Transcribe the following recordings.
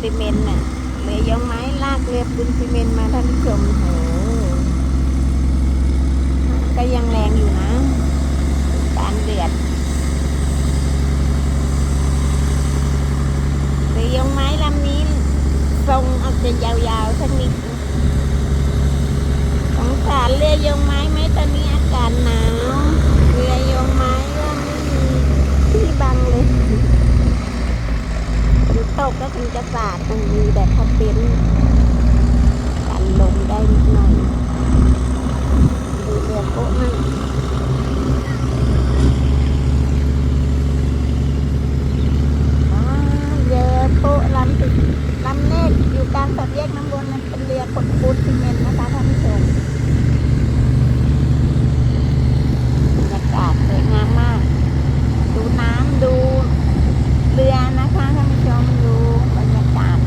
ซีเมนต์น่ะเรือยองไม้ลากเรือปูนซีเมนต์มาท่านผู้ชมโหก็ยังแรงอยู่นะ การเดือดเรือยงไม้ลำนี้ทรงอาจจะยาวๆสักนิดนะสงสารเรือยงไม้ไหมตอนนี้อากาศหนาว เรือยองไม้ก็ไม่มีที่บังเลย ฝ นตกก็คงจะสาดมันมีแบบพัดเป็นกันลมได้นิดหน่อยดูเรือโป๊ะมั่งว้าวเรือโป๊ะลำติดลำแรกอยู่กลางสับแยกน้ำวนมันเป็นเรือขนปูนซีเมนต์นะคะท่านผู้ชมบรรยากาศสวยงามมาก ดูน้ำดู เรือนะคะท่านผู้ชมดูบรรยากาศ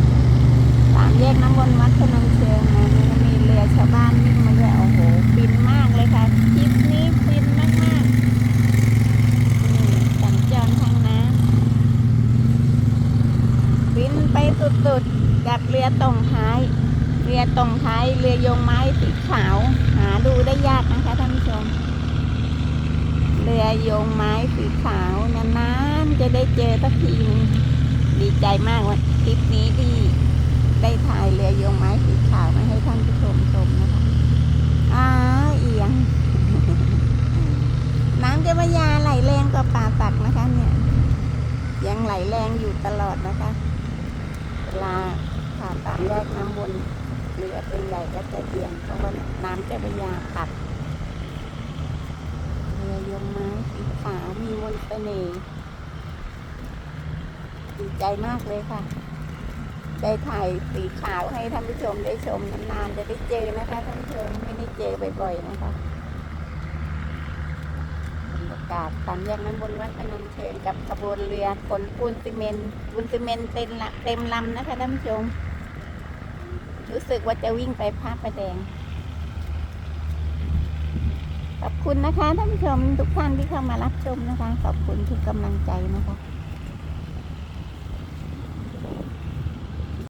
น้ำวนวัดพนัญเชิงนะนี่ก็มีเรือชาวบ้านวิ่งมาด้วยโอ้โหฟินมากเลยค่ะคลิปนี้ฟินมากมากสัญจรทางน้ำฟินไปสุดๆกับเรือตรงท้าย เรือตรงท้ายเรือโยงไม้สีขาว หาดูได้ยากนะคะท่านผู้ชมเรือโยงไม้สีขาวนานๆจะได้เจอสักทีดีใจมากว่าคลิปนี้ที่ได้ถ่ายเรือโยงไม้สีขาวมาให้ท่านผู้ชมชมนะคะอ้าเอียง น้ำเจ้าพระยาไหลแรง กว่าป่าสักนะคะเนี่ย ยังไหลแรงอยู่ตลอดนะคะ เวลาผ่านตามแยกน้ำบนเรือเป็นใหญ่ก็จะเอียงเพราะว่าน้ำจ้าพยาปัดเรือยงไม้สีขาวมีมนต์เสน่ห์ดีใจมากเลยค่ะ ได้ถ่ายสีขาวให้ท่านผู้ชมได้ชมนานๆจะได้เจอนะคะท่านผู้ชมไม่ได้เจอบ่อยๆนะคะ กาสตามแยกน้ำบนวัดพนมเชิงกับขบวนเรือขนปูนซีเมนต์ปูนซีเมนต์เต็มละเต็มลำนะคะท่านผู้ชม รู้สึกว่าจะวิ่งไปภาพประแดง ขอบคุณนะคะท่านผู้ชมทุกท่านที่เข้ามารับชมนะคะ ขอบคุณทุกกำลังใจนะคะ